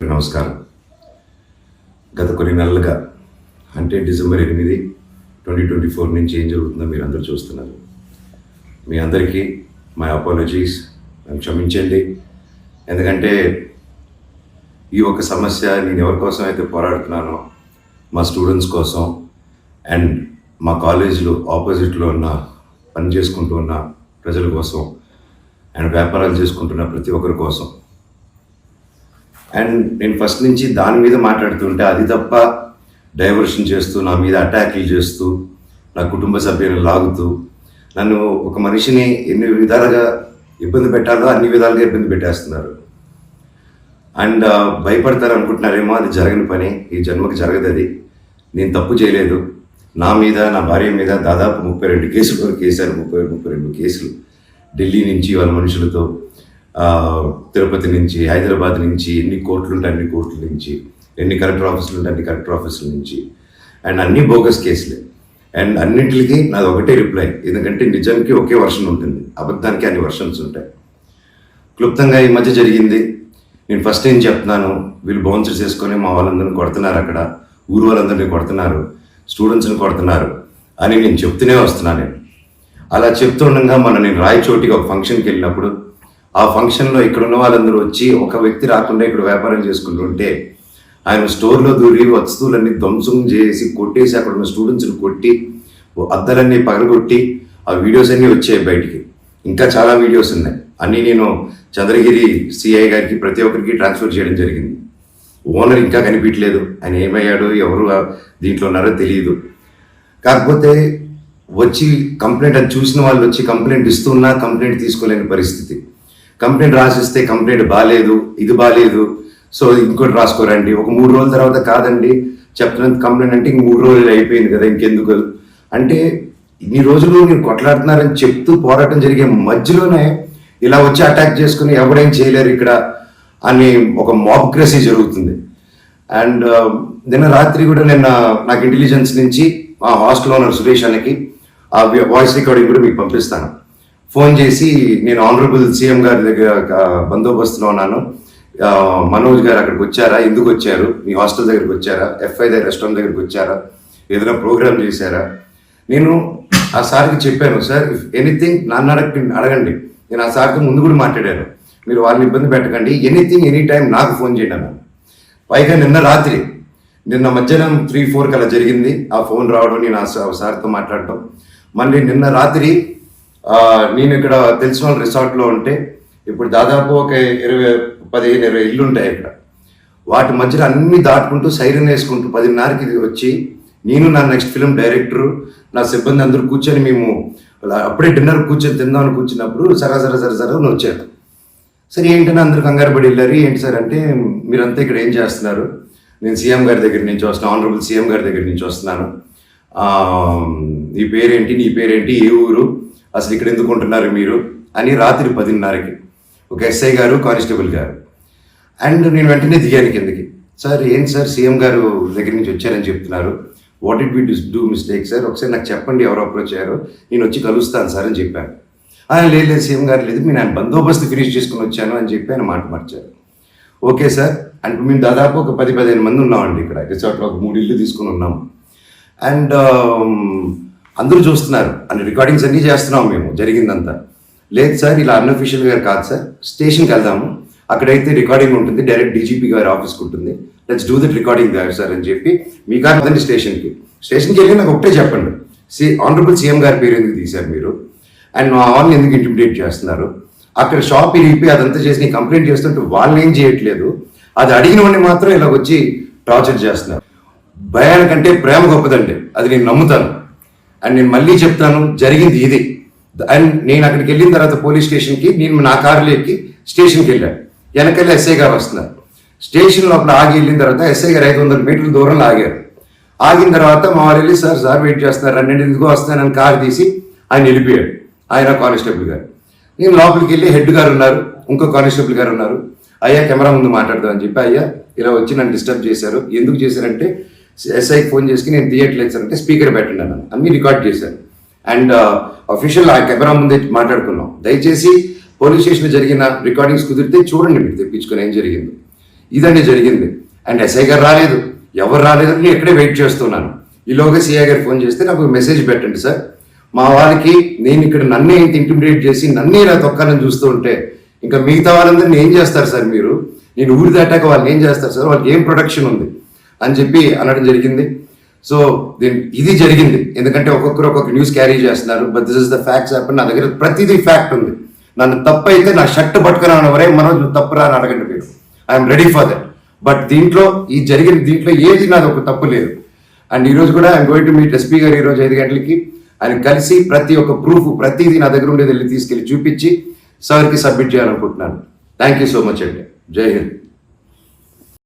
నమస్కారం. గత కొన్ని నెలలుగా అంటే డిసెంబర్ ఎనిమిది ట్వంటీ ట్వంటీ ఫోర్ నుంచి ఏం జరుగుతుందో మీరు అందరూ చూస్తున్నారు. మీ అందరికీ మై అపాలజీస్ నన్ను క్షమించండి. ఎందుకంటే ఈ ఒక సమస్య నేను ఎవరి కోసం అయితే పోరాడుతున్నానో మా స్టూడెంట్స్ కోసం అండ్ మా కాలేజీలో ఆపోజిట్లో ఉన్న పని చేసుకుంటూ ఉన్న ప్రజల కోసం అండ్ వ్యాపారాలు చేసుకుంటున్న ప్రతి ఒక్కరి కోసం అండ్ నేను ఫస్ట్ నుంచి దాని మీద మాట్లాడుతుంటే అది తప్ప డైవర్షన్ చేస్తూ నా మీద అటాక్లు చేస్తూ నా కుటుంబ సభ్యులను లాగుతూ నన్ను ఒక మనిషిని ఎన్ని విధాలుగా ఇబ్బంది పెట్టాలో అన్ని విధాలుగా ఇబ్బంది పెట్టేస్తున్నారు. అండ్ uh, భయపడతారు అనుకుంటున్నారేమో అది జరగని పని ఈ జన్మకు జరగదు అది. నేను తప్పు చేయలేదు. నా మీద నా భార్య మీద దాదాపు ముప్పై రెండు కేసులు వరకు ముప్పై ముప్పై రెండు కేసులు. ఢిల్లీ నుంచి వాళ్ళ మనుషులతో తిరుపతి నుంచి హైదరాబాద్ నుంచి ఎన్ని కోర్టులు ఉంటే అన్ని కోర్టుల నుంచి ఎన్ని కలెక్టర్ ఆఫీసులు ఉంటే అన్ని కలెక్టర్ ఆఫీసుల నుంచి. అండ్ అన్ని బోగస్ కేసులే. అండ్ అన్నింటికి నాది ఒకటే రిప్లై ఎందుకంటే నిజానికి ఒకే వర్షన్ ఉంటుంది అబద్ధానికి అన్ని వర్షన్స్ ఉంటాయి. క్లుప్తంగా ఈ మధ్య జరిగింది. నేను ఫస్ట్ ఏం చెప్తున్నాను వీళ్ళు బౌన్సర్ చేసుకొని మా వాళ్ళందరినీ కొడుతున్నారు అక్కడ ఊరు వాళ్ళందరినీ కొడుతున్నారు స్టూడెంట్స్ని కొడుతున్నారు అని నేను చెప్తూనే వస్తున్నాను నేను. అలా చెప్తుండగా మన నేను రాయచోటికి ఒక ఫంక్షన్కి వెళ్ళినప్పుడు ఆ ఫంక్షన్లో ఇక్కడ ఉన్న వాళ్ళందరూ వచ్చి ఒక వ్యక్తి రాకుండా ఇక్కడ వ్యాపారం చేసుకుంటుంటే ఆయన స్టోర్లో దూరి వస్తువులన్నీ ధ్వంసం చేసి కొట్టేసి అక్కడ ఉన్న స్టూడెంట్స్ని కొట్టి అద్దలన్నీ పగలగొట్టి ఆ వీడియోస్ అన్నీ వచ్చాయి బయటికి. ఇంకా చాలా వీడియోస్ ఉన్నాయి. అన్నీ నేను చంద్రగిరి సిఐ గారికి ప్రతి ఒక్కరికి ట్రాన్స్ఫర్ చేయడం జరిగింది. ఓనర్ ఇంకా కనిపించలేదు. ఆయన ఏమయ్యాడు ఎవరు దీంట్లో ఉన్నారో తెలియదు కాకపోతే వచ్చి కంప్లైంట్ అది చూసిన వాళ్ళు వచ్చి కంప్లైంట్ ఇస్తున్నా కంప్లైంట్ తీసుకోలేని పరిస్థితి. కంప్లైంట్ రాసిస్తే కంప్లైంట్ బాగాలేదు ఇది బాగాలేదు సో ఇంకోటి రాసుకోరండి. ఒక మూడు రోజుల తర్వాత కాదండి చెప్తున్నంత కంప్లైంట్ అంటే ఇంక మూడు రోజులు అయిపోయింది కదా ఇంకెందుకు? అంటే ఇన్ని రోజులు మీరు కొట్లాడుతున్నారని చెప్తూ పోరాటం జరిగే మధ్యలోనే ఇలా వచ్చి అటాక్ చేసుకుని ఎవరేం చేయలేరు ఇక్కడ అని ఒక మాబ్క్రసీ జరుగుతుంది. అండ్ um, నిన్న రాత్రి కూడా నిన్న నాకు ఇంటెలిజెన్స్ నుంచి మా హాస్టల్ ఓనర్ సురేష్ అన్నకి ఆ వాయిస్ రికార్డింగ్ కూడా మీకు పంపిస్తాను. ఫోన్ చేసి నేను ఆనరబుల్ సీఎం గారి దగ్గర బందోబస్తులో ఉన్నాను. మనోజ్ గారు అక్కడికి వచ్చారా? ఎందుకు వచ్చారు? మీ హాస్టల్ దగ్గరికి వచ్చారా? ఎఫ్ఐ దగ్గర రెస్టారెంట్ దగ్గరికి వచ్చారా? ఏదైనా ప్రోగ్రామ్ చేశారా? నేను ఆ సార్కి చెప్పాను సార్ ఇఫ్ ఎనీథింగ్ నన్ను అడగండి అడగండి. నేను ఆ సార్కి ముందు కూడా మాట్లాడాను. మీరు వాళ్ళని ఇబ్బంది పెట్టకండి ఎనీథింగ్ ఎనీ టైం నాకు ఫోన్ చేయండి అన్నాను. పైగా నిన్న రాత్రి నిన్న మధ్యాహ్నం త్రీ ఫోర్కి అలా జరిగింది. ఆ ఫోన్ రావడం నేను ఆ సార్తో మాట్లాడటం. మళ్ళీ నిన్న రాత్రి నేను ఇక్కడ తెలిసిన వాళ్ళు రిసార్ట్లో ఉంటే ఇప్పుడు దాదాపు ఒక ఇరవై పదిహేను ఇరవై ఇల్లు ఉంటాయి ఇక్కడ. వాటి మధ్యలో అన్ని దాటుకుంటూ సైరన్ వేసుకుంటూ పదిన్నరకి వచ్చి నేను నా నెక్స్ట్ ఫిలిం డైరెక్టర్ నా సిబ్బంది అందరూ కూర్చొని మేము అప్పుడే డిన్నర్ కూర్చొని తిందామని కూర్చున్నప్పుడు సరా సరా సరా సరా అని వచ్చారు. సరే ఏంటని అందరు కంగారు పడి వెళ్ళారు. ఏంటి సార్ అంటే మీరంతా ఇక్కడ ఏం చేస్తున్నారు? నేను సీఎం గారి దగ్గర నుంచి వస్తున్నాను ఆనరబుల్ సీఎం గారి దగ్గర నుంచి వస్తున్నాను. నీ పేరేంటి నీ పేరేంటి ఏ ఊరు? అసలు ఇక్కడ ఎందుకు ఉంటున్నారు మీరు అని రాత్రి పదిన్నరకి ఒక ఎస్ఐ గారు కానిస్టేబుల్ గారు. అండ్ నేను వెంటనే దిగాను కిందకి. సార్ ఏంటి సార్ సీఎం గారు దగ్గర నుంచి వచ్చారని చెప్తున్నారు. What it we do mistake sir ఒకసారి నాకు చెప్పండి ఎవరు అప్రోచ్ అయ్యారో. నేను వచ్చి కలుస్తాను సార్ అని చెప్పాను. ఆయన లేదు లేదు సీఎం గారు లేదు నేను ఆయన బందోబస్తు ఫినిష్ చేసుకుని వచ్చాను అని చెప్పి ఆయన మాట మార్చారు. ఓకే సార్ అంటే మేము దాదాపు ఒక పది పదిహేను మంది ఉన్నామండి ఇక్కడ. రిసార్ట్లో ఒక మూడు ఇల్లు తీసుకుని ఉన్నాము. అండ్ అందరూ చూస్తున్నారు. అన్ని రికార్డింగ్స్ అన్నీ చేస్తున్నాం మేము. జరిగిందంతా. లేదు సార్ ఇలా అన్అఫీషియల్ గారు కాదు సార్. స్టేషన్కి వెళ్దాము. అక్కడైతే రికార్డింగ్ ఉంటుంది. డైరెక్ట్ డీజీపీ గారి ఆఫీస్కి ఉంటుంది. లెట్స్ డూ దట్ రికార్డింగ్ గారు సార్ అని చెప్పి మీ కాదు కదండి స్టేషన్కి. స్టేషన్కి వెళ్ళి నాకు ఒకటే చెప్పండి. సి ఆనరబుల్ సీఎం గారి పేరు ఎందుకు తీశారు మీరు? అండ్ మా వాళ్ళని ఎందుకు ఇంటిమిడేట్ చేస్తున్నారు? అక్కడ షాప్ ఇరిగిపోయి అదంతా చేసి కంప్లైంట్ చేస్తుంటే వాళ్ళని ఏం చేయట్లేదు? అది అడిగిన వాడిని మాత్రం ఇలా వచ్చి టార్చర్ చేస్తున్నారు. భయానికంటే ప్రేమ గొప్పదండి. అది నేను నమ్ముతాను. అండ్ నేను మళ్ళీ చెప్తాను జరిగింది ఇది. అండ్ నేను అక్కడికి వెళ్ళిన తర్వాత పోలీస్ స్టేషన్కి నేను నా కారులో ఎక్కి స్టేషన్కి వెళ్ళాను. వెనకెళ్ళి ఎస్ఐ గారు వస్తున్నారు. స్టేషన్ లోపల ఆగి వెళ్ళిన తర్వాత ఎస్ఐ గారు ఐదు వందల మీటర్ల దూరంలో ఆగారు. ఆగిన తర్వాత మా వాళ్ళు వెళ్ళి సార్ సార్ వెయిట్ చేస్తున్నారు రెండు ఎందుకు వస్తున్నానని కారు తీసి ఆయన వెళ్ళిపోయాడు. ఆయన కానిస్టేబుల్ గారు. నేను లోపలికి వెళ్ళి హెడ్ గారు ఉన్నారు ఇంకో కానిస్టేబుల్ గారు ఉన్నారు. అయ్యా కెమెరా ముందు మాట్లాడదాం అని చెప్పి అయ్యా ఇలా వచ్చి నన్ను డిస్టర్బ్ చేశారు. ఎందుకు చేశారంటే ఎస్ఐకి ఫోన్ చేసి నేను తీయట్లేదు సార్ అంటే స్పీకర్ పెట్టండి అన్నాను అన్ని రికార్డ్ చేశాను అండ్ అఫీషియల్ ఆ కెమెరా ముందే మాట్లాడుకున్నాం. దయచేసి పోలీస్ స్టేషన్లో జరిగిన రికార్డింగ్స్ కుదిరితే చూడండి మీరు తెప్పించుకొని ఏం జరిగింది. ఇదండి జరిగింది. అండ్ ఎస్ఐ గారు రాలేదు. ఎవరు రాలేదు నేను ఇక్కడే వెయిట్ చేస్తున్నాను. ఈలోగా సిఐ గారు ఫోన్ చేస్తే నాకు మెసేజ్ పెట్టండి సార్. మా వాళ్ళకి నేను ఇక్కడ నన్నే ఇంత ఇంటిమిడేట్ చేసి నన్నే ఇలా తొక్కాలని చూస్తూ ఉంటే ఇంకా మిగతా వాళ్ళందరినీ ఏం చేస్తారు సార్ మీరు? నేను ఊరి దాటాక వాళ్ళు ఏం చేస్తారు సార్? వాళ్ళకి ఏం ప్రొటెక్షన్ ఉంది? అని చెప్పి అనడం జరిగింది. సో దీని ఇది జరిగింది. ఎందుకంటే ఒక్కొక్కరు ఒక్కొక్క న్యూస్ క్యారీ చేస్తున్నారు. But this is the facts happen నా దగ్గర ప్రతిదీ ఫ్యాక్ట్ ఉంది. నన్ను తప్పు అయితే నా షర్ట్ పట్టుకున్నాను వరే మనం నువ్వు తప్పు అని అడగండి మీరు. I'm ready for that but దీంట్లో ఈ జరిగిన దీంట్లో ఏది నాది ఒక తప్పు లేదు. అండ్ ఈరోజు కూడా I'm going to meet SP గారు ఈరోజు ఐదు గంటలకి. ఆయన కలిసి ప్రతి ఒక్క ప్రూఫ్ ప్రతిదీ నా దగ్గర ఉండేది వెళ్ళి తీసుకెళ్ళి చూపించి సార్కి సబ్మిట్ చేయాలనుకుంటున్నాను. థ్యాంక్ యూ సో మచ్ అండి జై హింద్